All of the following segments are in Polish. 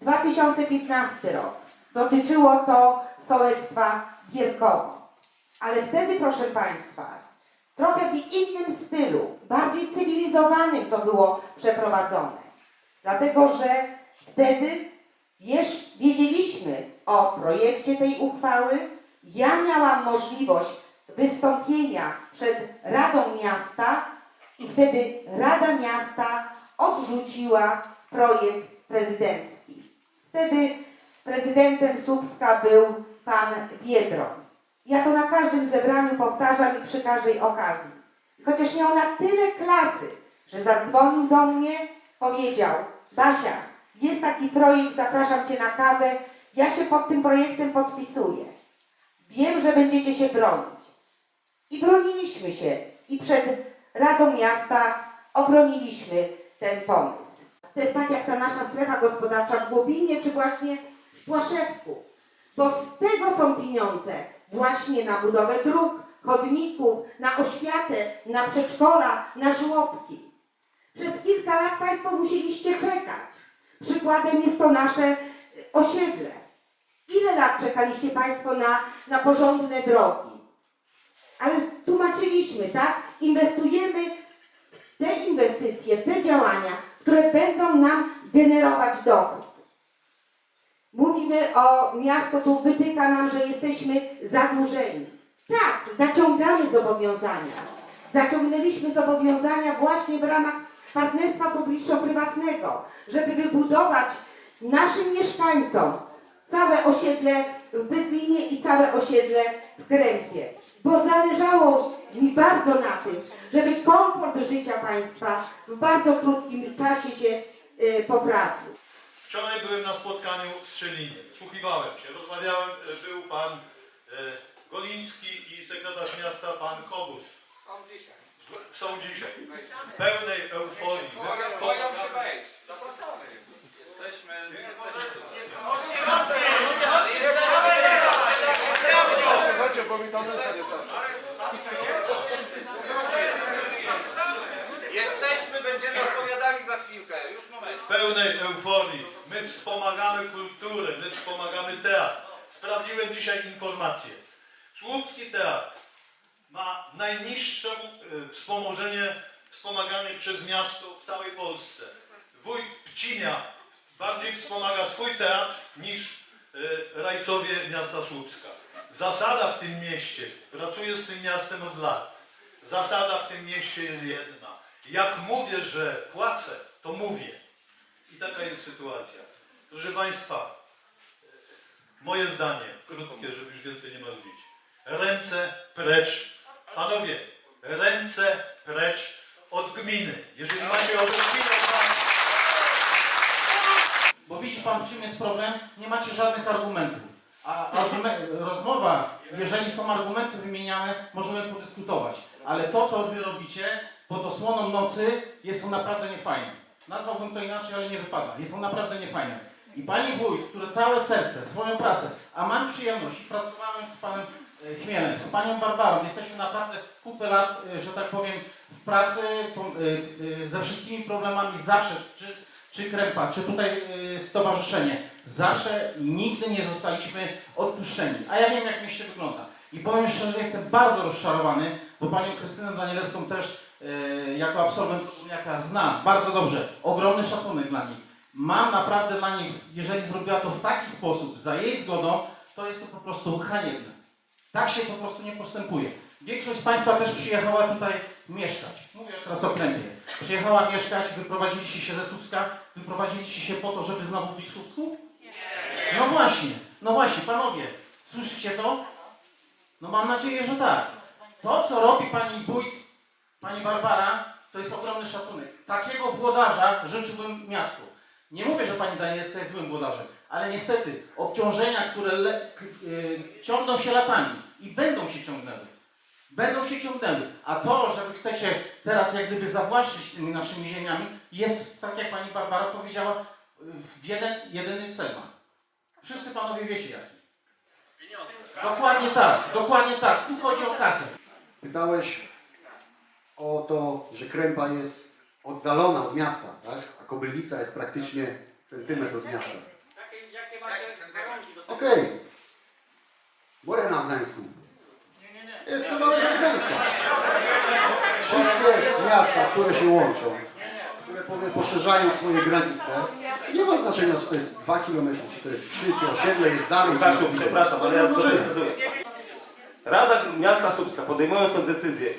2015 rok. Dotyczyło to sołectwa Gierkowo. Ale wtedy, proszę Państwa, trochę w innym stylu, bardziej cywilizowanym to było przeprowadzone. Dlatego, że wtedy wiesz, wiedzieliśmy o projekcie tej uchwały. Ja miałam możliwość wystąpienia przed Radą Miasta i wtedy Rada Miasta odrzuciła projekt prezydencki. Wtedy prezydentem Słupska był pan Biedroń. Ja to na każdym zebraniu powtarzam i przy każdej okazji. Chociaż miał na tyle klasy, że zadzwonił do mnie, powiedział: Basia, jest taki projekt, zapraszam Cię na kawę. Ja się pod tym projektem podpisuję. Wiem, że będziecie się bronić. I broniliśmy się. I przed Radą Miasta obroniliśmy ten pomysł. To jest tak jak ta nasza strefa gospodarcza w Głobinie, czy właśnie w Płaszewku. Bo z tego są pieniądze właśnie na budowę dróg, chodników, na oświatę, na przedszkola, na żłobki. Przez kilka lat Państwo musieliście czekać. Przykładem jest to nasze osiedle. Ile lat czekaliście Państwo na, na porządne drogi? Ale tłumaczyliśmy, tak? Inwestujemy w te inwestycje, w te działania, które będą nam generować dochód. Mówimy o miasto, tu wytyka nam, że jesteśmy zadłużeni. Tak, zaciągamy zobowiązania. Zaciągnęliśmy zobowiązania właśnie w ramach partnerstwa publiczno-prywatnego, żeby wybudować naszym mieszkańcom całe osiedle w Bydlinie i całe osiedle w Krępie. Bo zależało mi bardzo na tym, żeby komfort życia Państwa w bardzo krótkim czasie się y, poprawił. Wczoraj byłem na spotkaniu w Strzelinie. Wsłuchiwałem się, rozmawiałem, e, był pan e, Goliński i sekretarz miasta pan Kobus. Są dzisiaj. Są dzisiaj w pełnej euforii. Boją, się wejść. Zapraszamy. Jesteśmy... Chodźcie, bo mi tam. Jesteśmy, będziemy odpowiadali za chwilkę. Już moment. w pełnej euforii. My wspomagamy kulturę, my wspomagamy teatr. Sprawdziłem dzisiaj informację. Słupski Teatr ma najniższe e, wspomożenie wspomagane przez miasto w całej Polsce. Wójt Pcimia bardziej wspomaga swój teatr niż e, rajcowie miasta Słupska. Zasada w tym mieście, pracuję z tym miastem od lat, zasada w tym mieście jest jedna. Jak mówię, że płacę, to mówię. I taka jest sytuacja. Proszę Państwa, moje zdanie, krótkie, żeby już więcej nie marzyć. Ręce precz, panowie, ręce precz od gminy. Jeżeli macie od gminy, Bo widzi pan, w czym jest problem? Nie macie żadnych argumentów. A argument, rozmowa, jeżeli są argumenty wymieniane, możemy podyskutować. Ale to, co wy robicie pod osłoną nocy, jest to naprawdę niefajne. Nazwałbym to inaczej, ale nie wypada. Jest to naprawdę niefajne. I pani wójt, który całe serce, swoją pracę, a mam przyjemność pracowałem z panem e, Chmielem, z panią Barbarą, jesteśmy naprawdę kupę lat, e, że tak powiem, w pracy e, ze wszystkimi problemami zawsze, czy, czy krępa, czy tutaj e, stowarzyszenie, zawsze nigdy nie zostaliśmy odpuszczeni. A ja wiem, jak mieście wygląda. I powiem szczerze, jestem bardzo rozczarowany, bo panią Krystynę Danielewską też e, jako absolwent Górniaka znam bardzo dobrze. Ogromny szacunek dla niej. Mam naprawdę dla niej, jeżeli zrobiła to w taki sposób, za jej zgodą, to jest to po prostu haniebne. Tak się po prostu nie postępuje. Większość z Państwa też przyjechała tutaj mieszkać. Mówię teraz o Krępie. Przyjechała mieszkać, wyprowadziliście się ze Słupska, wyprowadziliście się po to, żeby znowu być w Słupsku? No właśnie, no właśnie, panowie, słyszycie to? No mam nadzieję, że tak. To, co robi pani wójt, pani Barbara, to jest ogromny szacunek. Takiego włodarza życzyłbym miastu. Nie mówię, że pani Danielska jest złym włodarzem, ale niestety obciążenia, które y, ciągną się latami i będą się ciągnęły. Będą się ciągnęły. A to, że wy chcecie teraz jak gdyby zawłaszczyć tymi naszymi ziemiami, jest, tak jak pani Barbara powiedziała, w jeden, jedyny cel ma. Wszyscy panowie wiecie jaki. Dokładnie tak, dokładnie tak. Tu chodzi o kasę. Pytałeś o to, że Krępa jest oddalona od miasta, tak? A Kobylnica jest praktycznie centymetr od miasta. Okej. Borena w Gdańsku. Jest to w Gdańsku. Wszystkie miasta, które się łączą, które poszerzają swoje granice, nie ma znaczenia, czy to jest 2 km, czy to jest 3, czy osiedle jest dalej. czy jest bliżej. przepraszam, ale To ja doprecyzuję. Rada Miasta Słupska, podejmując tę decyzję,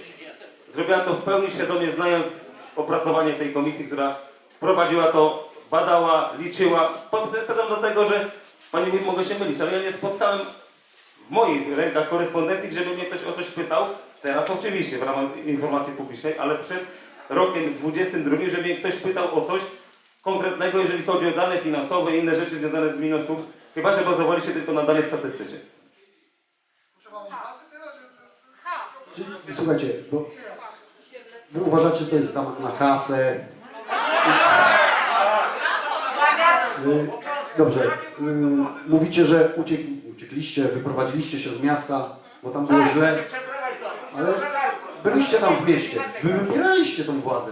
zrobiła to w pełni świadomie, znając opracowanie tej komisji, która prowadziła to, badała, liczyła. Podkreślam dlatego, że, Panie Wójt, mogę się mylić, ale ja nie spotkałem w moich rękach korespondencji, żeby mnie ktoś o coś pytał. Teraz oczywiście w ramach informacji publicznej, ale przed rokiem 22, żeby mnie ktoś pytał o coś konkretnego, jeżeli chodzi o dane finansowe i inne rzeczy związane z gminą Słupsk, chyba że bazowaliście tylko na danych statystycznych. Słuchajcie, bo wy uważacie, że to jest zamach na kasę. Y, Dobrze. y, Mówicie, że uciek, uciekliście, wyprowadziliście się z miasta, bo tam było źle. Ale byliście tam w mieście. Wy wybieraliście tą władzę.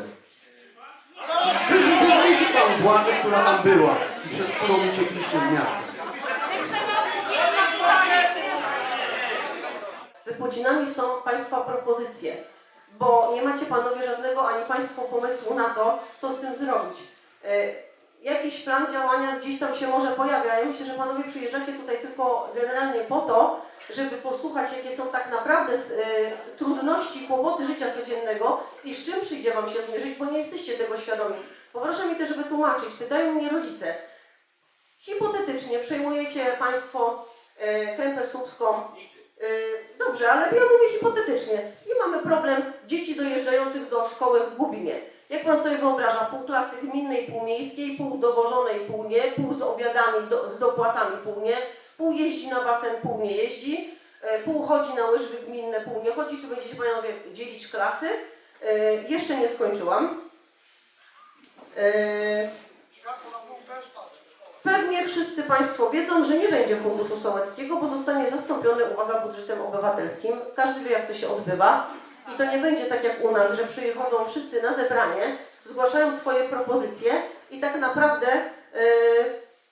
Wy wybieraliście tą władzę, która tam była i przez którą uciekliście z miasta. Wypocinami są Państwa propozycje, bo nie macie Panowie żadnego ani Państwo pomysłu na to, co z tym zrobić. Jakiś plan działania gdzieś tam się może pojawia. Ja myślę, że Panowie przyjeżdżacie tutaj tylko generalnie po to, żeby posłuchać, jakie są tak naprawdę e, trudności, kłopoty życia codziennego i z czym przyjdzie Wam się zmierzyć, bo nie jesteście tego świadomi. Poproszę mi też wytłumaczyć, pytają mnie rodzice, hipotetycznie przejmujecie Państwo e, krępę słupską, Yy, Dobrze, ale ja mówię hipotetycznie. I mamy problem dzieci dojeżdżających do szkoły w Gubinie. Jak pan sobie wyobraża, pół klasy gminnej, pół miejskiej, pół dowożonej, pół nie, pół z obiadami, do, z dopłatami, pół nie, pół jeździ na basen, pół nie jeździ, yy, pół chodzi na łyżwy gminne, pół nie chodzi. Czy będziecie panowie dzielić klasy? Yy, Jeszcze nie skończyłam. Yy, Pewnie wszyscy Państwo wiedzą, że nie będzie funduszu sołeckiego, bo zostanie zastąpiony, uwaga, budżetem obywatelskim. Każdy wie, jak to się odbywa. I to nie będzie tak jak u nas, że przychodzą wszyscy na zebranie, zgłaszają swoje propozycje i tak naprawdę yy,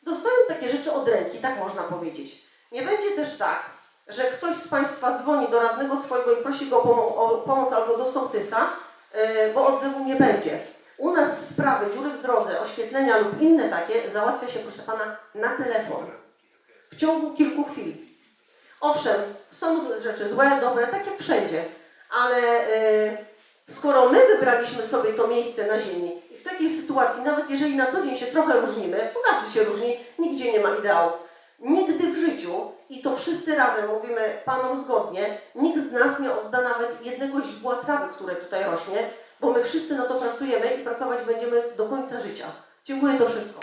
dostają takie rzeczy od ręki, tak można powiedzieć. Nie będzie też tak, że ktoś z Państwa dzwoni do radnego swojego i prosi go o, pomo- o pomoc albo do sołtysa, yy, bo odzewu nie będzie. U nas sprawy, dziury w drodze, oświetlenia lub inne takie załatwia się, proszę Pana, na telefon. W ciągu kilku chwil. Owszem, są rzeczy złe, dobre, tak jak wszędzie, ale y, skoro my wybraliśmy sobie to miejsce na ziemi i w takiej sytuacji, nawet jeżeli na co dzień się trochę różnimy, bo każdy się różni, nigdzie nie ma ideałów, nigdy w życiu, i to wszyscy razem mówimy Panom zgodnie, nikt z nas nie odda nawet jednego źdźbła trawy, które tutaj rośnie, bo my wszyscy na to pracujemy i pracować będziemy do końca życia. Dziękuję, to wszystko.